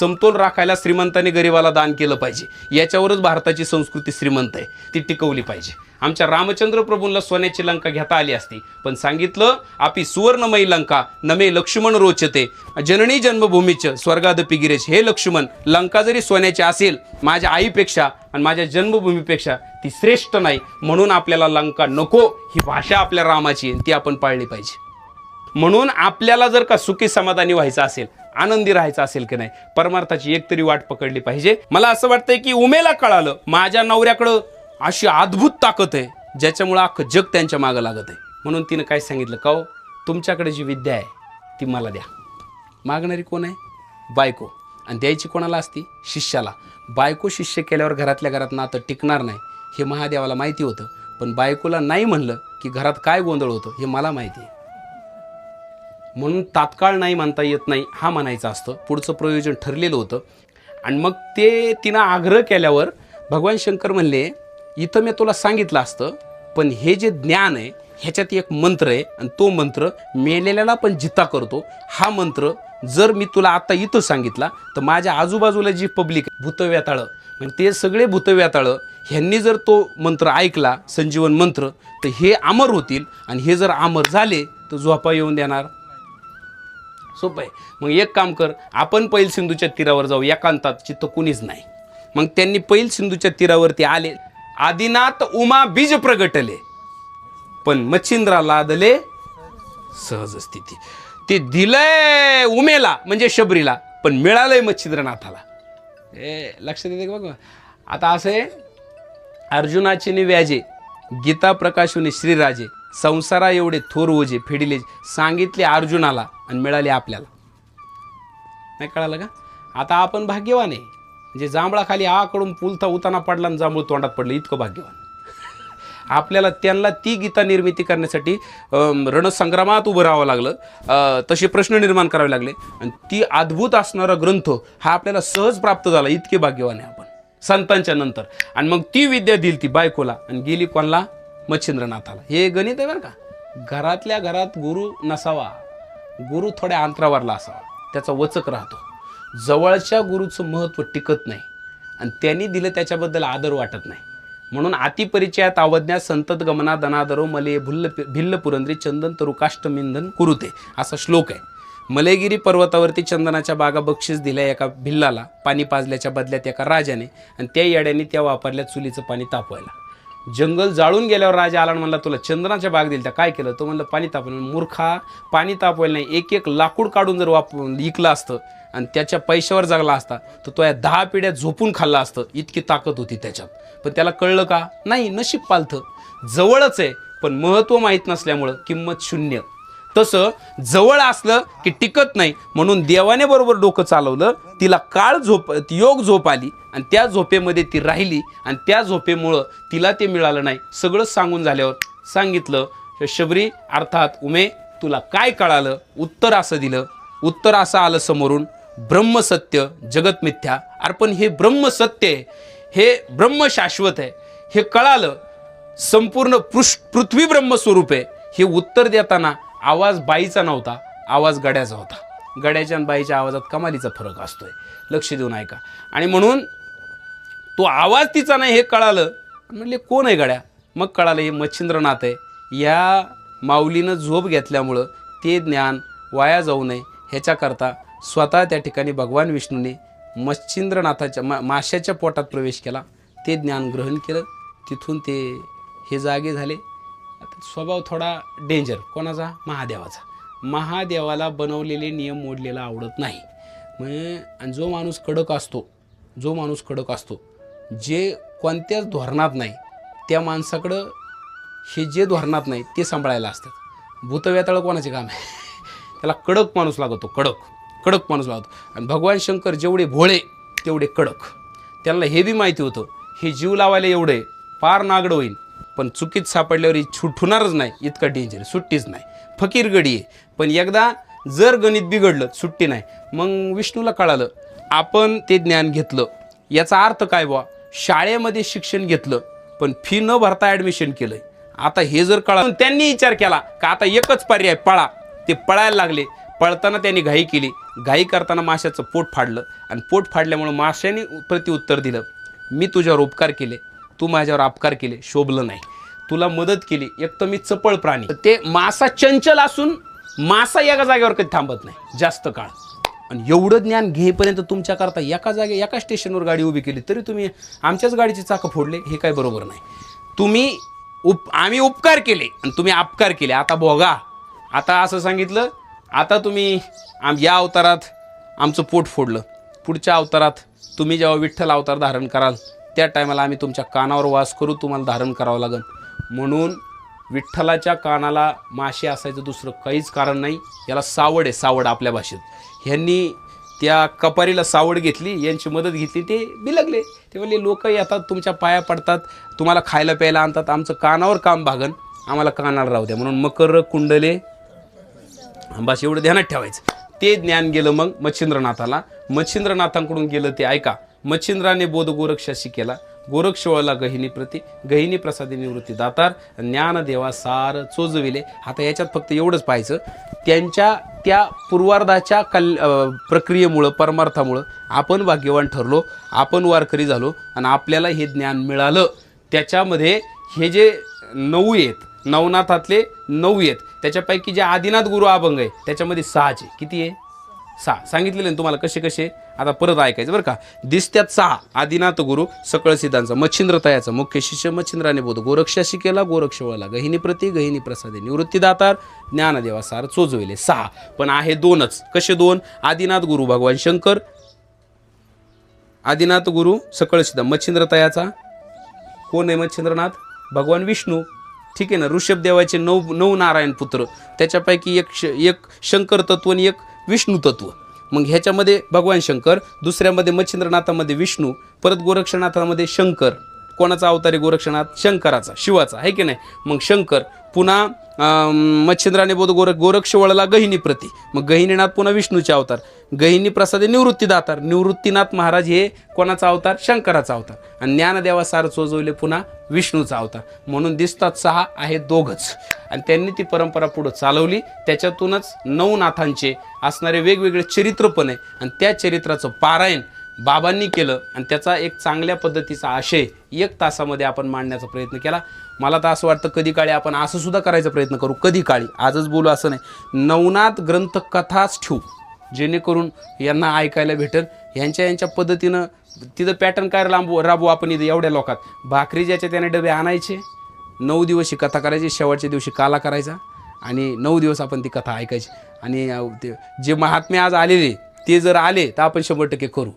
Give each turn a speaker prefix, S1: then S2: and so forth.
S1: समतोल राखायला श्रीमंताने गरिबाला दान केलं पाहिजे. याच्यावरच भारताची संस्कृती श्रीमंत आहे. ती टिकवली पाहिजे. आमच्या रामचंद्र प्रभूंना सोन्याची लंका घेता आली असती. पण सांगितलं आपी सुवर्णमयी लंका नमे लक्ष्मण रोचते. जननी जन्मभूमीच स्वर्गादपी गिरेश हे लक्ष्मण लंका जरी सोन्याची असेल माझ्या आईपेक्षा आणि माझ्या जन्मभूमीपेक्षा ती श्रेष्ठ नाही. म्हणून आपल्याला लंका नको. ही भाषा आपल्या रामाची ती आपण पाळली पाहिजे. म्हणून आपल्याला जर का सुखी समाधानी व्हायचं असेल आनंदी राहायचं असेल की नाही परमार्थाची एक तरी वाट पकडली पाहिजे. मला असं वाटतंय की उमेला कळालं माझ्या नवऱ्याकडं अशी अद्भुत ताकद आहे ज्याच्यामुळं अख्खं जग त्यांच्या मागं लागत आहे. म्हणून तिनं काय सांगितलं का हो, तुमच्याकडे जी विद्या आहे ती मला द्या. मागणारी कोण आहे? बायको. आणि द्यायची कोणाला असती? शिष्याला. बायको शिष्य केल्यावर घरातल्या घरात नातं टिकणार नाही हे महादेवाला माहिती होतं. पण बायकोला नाही म्हणलं की घरात काय गोंधळ होतं हे मला माहिती आहे. म्हणून तात्काळ नाही म्हणता येत नाही हा म्हणायचं असतं. पुढचं प्रयोजन ठरलेलं होतं. आणि मग ते तिनं आग्रह केल्यावर भगवान शंकर म्हणले इथं मी तुला सांगितलं असतं पण हे जे ज्ञान आहे ह्याच्यात एक मंत्र आहे आणि तो मंत्र मेलेल्याला पण जिता करतो. हा मंत्र जर मी तुला आता इथं सांगितला तर माझ्या आजूबाजूला जी पब्लिक भूतव्याताळं म्हणजे ते सगळे भूतव्याताळं ह्यांनी जर तो मंत्र ऐकला संजीवन मंत्र तर हे अमर होतील. आणि हे जर अमर झाले तर झोपा येऊन देणार. सोपं आहे. मग एक काम कर आपण पैल सिंधूच्या तीरावर जाऊ एकांतात चित्त कुणीच नाही. मग त्यांनी पैल सिंधूच्या तीरावरती आले. आदिनाथ उमा बीज प्रगटले. पण मच्छिंद्रा लादले सहज स्थिती. ते दिलंय उमेला म्हणजे शबरीला पण मिळालंय मच्छिंद्रनाथाला. ए लक्षात येते का बघ? आता असं आहे अर्जुनाचे नि व्याजे गीता प्रकाशुने श्रीराजे संसारा एवढे थोर ओझे फेडिले सांगितले अर्जुनाला आणि मिळाले आपल्याला. नाही कळालं का? आता आपण भाग्यवान आहे. म्हणजे जांभळाखाली आकडून पुलता उताना पडला आणि जांभूळ तोंडात पडलं इतकं भाग्यवान. आपल्याला त्यांना ती गीता निर्मिती करण्यासाठी रणसंग्रामात उभं राहावं लागलं. तसे प्रश्न निर्माण करावे लागले. आणि ती अद्भुत असणारा ग्रंथ हा आपल्याला सहज प्राप्त झाला. इतके भाग्यवान आहे आपण. संतांच्या नंतर. आणि मग ती विद्या दिली ती बायकोला आणि गेली कोणाला? मच्छिंद्रनाथाला. हे गणित आहे बरं का? घरातल्या घरात गुरु नसावा. गुरु थोड्या अंतरावरला असावा. त्याचा वचक राहतो. जवळच्या गुरुचं महत्त्व टिकत नाही. आणि त्यांनी दिलं त्याच्याबद्दल आदर वाटत नाही. म्हणून अतिपरिचयात अवज्ञा संतत गमना दनादरो मले भुल्ल भिल्ल पुरंदरी चंदन तरु काष्टमिंधन कुरुते असा श्लोक आहे. मलेगिरी पर्वतावरती चंदनाच्या बागा बक्षीस दिल्या एका भिल्लाला पाणी पाजल्याच्या बदल्यात एका राजाने आणि त्या येड्याने त्या वापरल्या चुलीचं पाणी तापवायला. जंगल जाळून गेल्यावर राजा आला आणि म्हणला तुला चंदनाच्या बाग दिल त्या काय केलं? तो म्हणलं पाणी तापवलं. मूर्खा पाणी तापवायला नाही एक एक लाकूड काढून जर वाप इकलं असतं आणि त्याच्या पैशावर जगला असता तर तो या दहा पिढ्या झोपून खाल्ला असतं. इतकी ताकद होती त्याच्यात. पण त्याला कळलं का? नाही नशीब पालथं. जवळच आहे पण महत्त्व माहीत नसल्यामुळं किंमत शून्य. तसं जवळ असलं की टिकत नाही म्हणून देवाने बरोबर डोकं चालवलं तिला काळ झोप योग झोप आली आणि त्या झोपेमध्ये ती राहिली आणि त्या झोपेमुळं तिला ते मिळालं नाही. सगळं सांगून झाल्यावर सांगितलं शबरी अर्थात उमे तुला काय कळालं? उत्तर असं दिलं. उत्तर असं आलं समोरून ब्रह्मसत्य जगत मिथ्या. अर्पण हे ब्रह्मसत्य आहे. हे ब्रह्म शाश्वत आहे. हे कळालं. संपूर्ण पृष्ठ पृथ्वी ब्रह्मस्वरूप आहे. हे उत्तर देताना आवाज बाईचा नव्हता आवाज गड्याचा होता. गड्याच्या आणि बाईच्या आवाजात कमालीचा फरक असतोय. लक्ष देऊन ऐका. आणि म्हणून तो आवाज तिचा नाही हे कळालं. म्हणले कोण आहे गड्या? मग कळालं हे मच्छिंद्रनाथ आहे. या माऊलीनं झोप घेतल्यामुळं ते ज्ञान वाया जाऊ नये. ह्याच्याकरता स्वतः त्या ठिकाणी भगवान विष्णूने मच्छिंद्रनाथाच्या मा माशाच्या पोटात प्रवेश केला. ते ज्ञान ग्रहण केलं. तिथून ते हे जागे झाले. स्वभाव थोडा डेंजर कोणाचा? महादेवाचा. महादेवाला बनवलेले नियम मोडलेला आवडत नाही. म्हणजे आणि जो माणूस कडक असतो जो माणूस कडक असतो जे कोणत्याच धोरणात नाही त्या माणसाकडं हे जे धोरणात नाही ते सांभाळायला असतात. भूतव्यातळं कोणाचे काम आहे? त्याला कडक माणूस लागतो कडक. कडक माणूस लागतो. आणि भगवान शंकर जेवढे भोळे तेवढे कडक. त्यांना हे बी माहिती होतं हे जीव लावायला एवढे पार नागडं होईल पण चुकीत सापडल्यावर छूट छुटणारच नाही इतका डेंजर सुट्टीच नाही. फकीर गडी आहे. पण एकदा जर गणित बिघडलं सुट्टी नाही. मग विष्णूला कळालं आपण ते ज्ञान घेतलं. याचा अर्थ काय बुवा? शाळेमध्ये शिक्षण घेतलं पण फी न भरता ॲडमिशन केलंय. आता हे जर कळालं त्यांनी विचार केला का आता एकच पर्याय पळा. ते पळायला लागले. पळताना त्यांनी घाई केली. घाई करताना माशाचं पोट फाडलं. आणि पोट फाडल्यामुळं माशाने प्रतिउत्तर दिलं. मी तुझ्यावर उपकार केले. तू माझ्यावर अपकार केले शोभलं नाही. तुला मदत केली एक तर मी चपळ प्राणी. ते मासा चंचल असून मासा एका जागेवर कधी थांबत नाही जास्त काळ. आणि एवढं ज्ञान घेईपर्यंत तुमच्याकरता एका जागे एका स्टेशनवर गाडी उभी केली तरी तुम्ही आमच्याच गाडीची चाकं फोडले हे काय बरोबर नाही. तुम्ही उप आम्ही उपकार केले आणि तुम्ही अपकार केले. आता भोगा आता असं सांगितलं आता तुम्ही आम या अवतारात आमचं पोट फोडलं. पुढच्या अवतारात तुम्ही जेव्हा विठ्ठल अवतार धारण कराल त्या टायमाला आम्ही तुमच्या कानावर वास करू तुम्हाला धारण करावं लागेल म्हणून विठ्ठलाच्या कानाला मासे असायचं दुसरं काहीच कारण नाही. याला सावड आहे सावड आपल्या भाषेत. ह्यांनी त्या कपारीला सावड घेतली यांची मदत घेतली ते बिलगले. ते म्हणले लोक येतात तुमच्या पाया पडतात तुम्हाला खायला प्यायला आणतात आमचं कानावर काम भागन आम्हाला कानाला राहू द्या. म्हणून मकर कुंडले बस एवढं ध्यानात ठेवायचं. ते ज्ञान गेलं मग मच्छिंद्रनाथाला. मच्छिंद्रनाथांकडून गेलं ते ऐका मच्छिंद्राने बोध गोरक्षाशी केला. गोरक्षवळला गहिनी प्रती गहिनी प्रसादी निवृत्ती दातार ज्ञानदेवा सार चोजविले. आता याच्यात फक्त एवढंच पाहायचं. त्यांच्या त्या पूर्वार्धाच्या कल प्रक्रियेमुळं परमार्थामुळं आपण भाग्यवान ठरलो आपण वारकरी झालो आणि आपल्याला हे ज्ञान मिळालं. त्याच्यामध्ये हे जे नऊ आहेत नवनाथातले नऊ आहेत त्याच्यापैकी जे आदिनाथ गुरु अभंग आहे त्याच्यामध्ये सहाचे. किती आहे? सहा सांगितलेले ना तुम्हाला कसे कसे? आता परत ऐकायचं बरं का. दिसत्यात सहा आदिनाथ गुरु सकळ सिद्धांचा मच्छिंद्र तयाचा मुख्य शिष्य मच्छिंद्राने बोध गोरक्षाशी केला गोरक्ष वळला. गहिनी प्रती गहिनी प्रसादे निवृत्तीदातार ज्ञानदेवा सार चोजविले. सहा पण आहे दोनच. कसे दोन? आदिनाथ गुरु भगवान शंकर आदिनाथ गुरु सकळ सिद्धा मच्छिंद्र तयाचा कोण आहे मच्छिंद्रनाथ? भगवान विष्णू. ठीक आहे ना? ऋषभ देवाचे नऊ नऊ नारायण पुत्र. त्याच्यापैकी एक श एक शंकर तत्व आणि एक विष्णू तत्व. मग ह्याच्यामध्ये भगवान शंकर दुसऱ्यामध्ये मच्छिंद्रनाथामध्ये विष्णू परत गोरक्षनाथामध्ये शंकर. कोणाचा अवतार आहे गोरक्षनाथ? शंकराचा शिवाचा. आहे की नाही? मग शंकर पुन्हा मच्छिंद्राने बोध गोरख गोरक्ष वळला गहिनी प्रती. मग गहिनीनाथ पुन्हा विष्णूचे अवतार. गहिनी प्रसादे निवृत्ती दातार निवृत्तीनाथ महाराज हे कोणाचा अवतार? शंकराचा अवतार. आणि ज्ञानदेवा सार चोजवले पुन्हा विष्णूचा अवतार. म्हणून दिसतात सहा आहे दोघच. आणि त्यांनी ती परंपरा पुढं चालवली. त्याच्यातूनच नऊ नाथांचे असणारे वेगवेगळे चरित्र पण आहे आणि त्या चरित्राचं पारायण बाबांनी केलं आणि त्याचा एक चांगल्या पद्धतीचा आशय एक तासामध्ये आपण मांडण्याचा प्रयत्न केला. मला तर असं वाटतं कधी काळी आपण असं सुद्धा करायचा प्रयत्न करू कधी काळी. आजच बोलू असं नाही. नवनाथ ग्रंथ कथाच ठेवू जेणेकरून यांना ऐकायला भेटेल. यांच्या यांच्या पद्धतीनं तिथं पॅटर्न काय लांबू राबू आपण इथं एवढ्या लोकात? भाकरी ज्याच्या त्याने डबे आणायचे नऊ दिवस ही कथा करायची शेवटच्या दिवशी काला करायचा आणि नऊ दिवस आपण ती कथा ऐकायची. आणि ते जे महात्मे आज आलेले ते जर आले तर आपण शंभर टक्के करू.